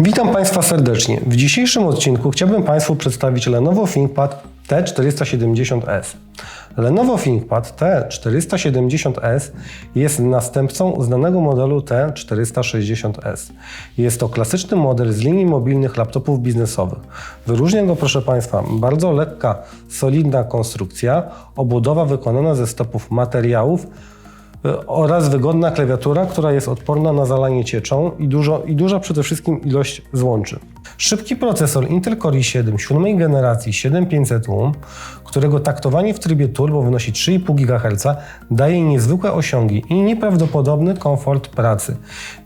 Witam Państwa serdecznie. W dzisiejszym odcinku chciałbym Państwu przedstawić Lenovo ThinkPad T470S. Lenovo ThinkPad T470S jest następcą znanego modelu T460S. Jest to klasyczny model z linii mobilnych laptopów biznesowych. Wyróżnia go, proszę Państwa, bardzo lekka, solidna konstrukcja, obudowa wykonana ze stopów materiałów, oraz wygodna klawiatura, która jest odporna na zalanie cieczą i, dużo, i duża przede wszystkim ilość złączy. Szybki procesor Intel Core i7 siódmej generacji 7500U, którego taktowanie w trybie turbo wynosi 3,5 GHz, daje niezwykłe osiągi i nieprawdopodobny komfort pracy.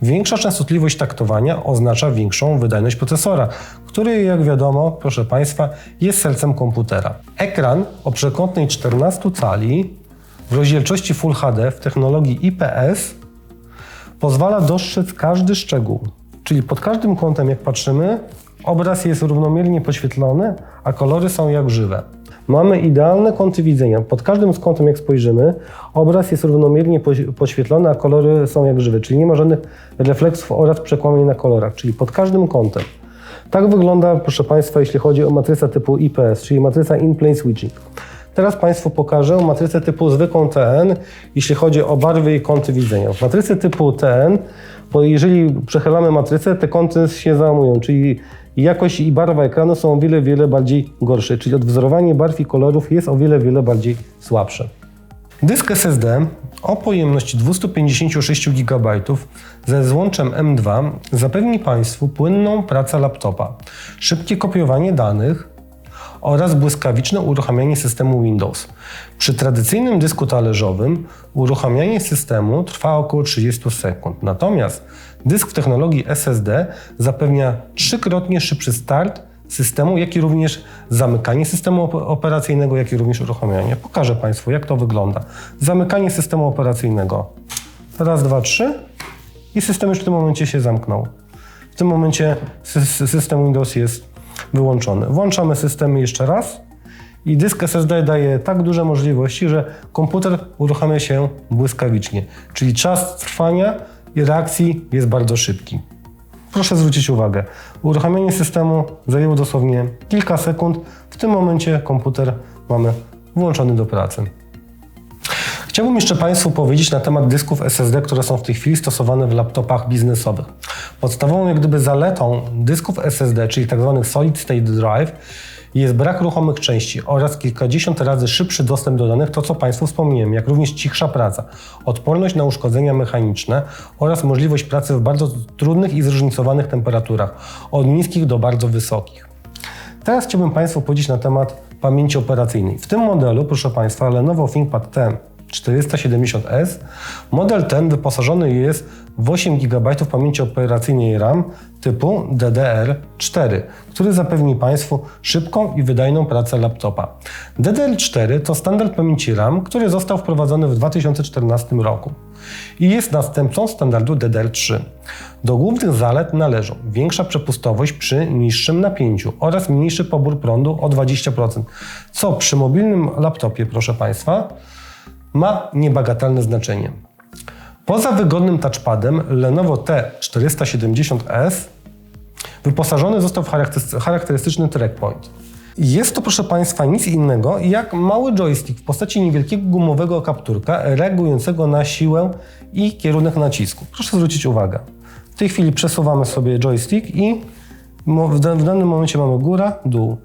Większa częstotliwość taktowania oznacza większą wydajność procesora, który, jak wiadomo, proszę Państwa, jest sercem komputera. Ekran o przekątnej 14 cali w rozdzielczości Full HD w technologii IPS pozwala dostrzec każdy szczegół. Czyli pod każdym kątem, jak patrzymy, obraz jest równomiernie poświetlony, a kolory są jak żywe. Mamy idealne kąty widzenia. Pod każdym kątem, jak spojrzymy, obraz jest równomiernie poś- poświetlony, a kolory są jak żywe, czyli nie ma żadnych refleksów oraz przekłamań na kolorach, czyli pod każdym kątem. Tak wygląda, proszę Państwa, jeśli chodzi o matrycę typu IPS, czyli matryca In-Plane Switching. Teraz Państwu pokażę matrycę typu zwykłą TN, jeśli chodzi o barwy i kąty widzenia. W matrycy typu TN, bo jeżeli przechylamy matrycę, te kąty się załamują, czyli jakość i barwa ekranu są o wiele, wiele bardziej gorsze, czyli odwzorowanie barw i kolorów jest o wiele, wiele bardziej słabsze. Dysk SSD o pojemności 256 GB ze złączem M2 zapewni Państwu płynną pracę laptopa, szybkie kopiowanie danych oraz błyskawiczne uruchamianie systemu Windows. Przy tradycyjnym dysku talerzowym uruchamianie systemu trwa około 30 sekund, natomiast dysk w technologii SSD zapewnia trzykrotnie szybszy start systemu, jak i również zamykanie systemu op- operacyjnego, jak i również uruchamianie. Pokażę Państwu, jak to wygląda. Zamykanie systemu operacyjnego. Raz, dwa, trzy i system już w tym momencie się zamknął. W tym momencie sy- system Windows jest wyłączony. Włączamy system jeszcze raz i dysk SSD daje tak duże możliwości, że komputer uruchamia się błyskawicznie, czyli czas trwania i reakcji jest bardzo szybki. Proszę zwrócić uwagę, uruchamianie systemu zajęło dosłownie kilka sekund. W tym momencie komputer mamy włączony do pracy. Chciałbym jeszcze Państwu powiedzieć na temat dysków SSD, które są w tej chwili stosowane w laptopach biznesowych. Podstawową jak gdyby zaletą dysków SSD, czyli tzw. Solid State Drive, jest brak ruchomych części oraz kilkadziesiąt razy szybszy dostęp do danych, to co Państwu wspomniałem, jak również cichsza praca, odporność na uszkodzenia mechaniczne oraz możliwość pracy w bardzo trudnych i zróżnicowanych temperaturach, od niskich do bardzo wysokich. Teraz chciałbym Państwu powiedzieć na temat pamięci operacyjnej. W tym modelu, proszę Państwa, Lenovo ThinkPad T 470S. Model ten wyposażony jest w 8 GB pamięci operacyjnej RAM typu DDR4, który zapewni Państwu szybką i wydajną pracę laptopa. DDR4 to standard pamięci RAM, który został wprowadzony w 2014 roku i jest następcą standardu DDR3. Do głównych zalet należą większa przepustowość przy niższym napięciu oraz mniejszy pobór prądu o 20%, co przy mobilnym laptopie, proszę Państwa, ma niebagatelne znaczenie. Poza wygodnym touchpadem Lenovo T470S wyposażony został w charakterys- charakterystyczny trackpoint. Jest to, proszę Państwa, nic innego jak mały joystick w postaci niewielkiego gumowego kapturka reagującego na siłę i kierunek nacisku. Proszę zwrócić uwagę. W tej chwili przesuwamy sobie joystick i w danym momencie mamy góra, dół,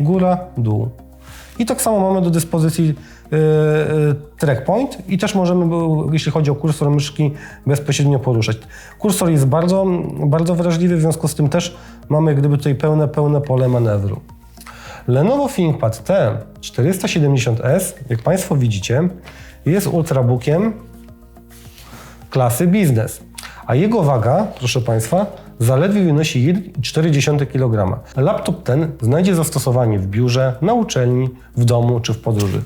góra, dół. I tak samo mamy do dyspozycji yy, yy, track point i też możemy, jeśli chodzi o kursor myszki, bezpośrednio poruszać. Kursor jest bardzo, bardzo wrażliwy, w związku z tym też mamy gdyby tutaj pełne, pełne pole manewru. Lenovo ThinkPad T470S, jak Państwo widzicie, jest ultrabookiem klasy biznes, a jego waga, proszę Państwa, zaledwie wynosi 1,4 kg. Laptop ten znajdzie zastosowanie w biurze, na uczelni, w domu czy w podróży.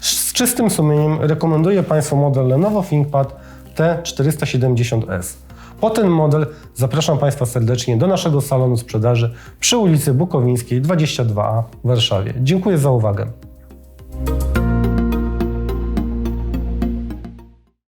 Z czystym sumieniem rekomenduję Państwu model Lenovo ThinkPad T470S. Po ten model zapraszam Państwa serdecznie do naszego salonu sprzedaży przy ulicy Bukowińskiej 22A w Warszawie. Dziękuję za uwagę.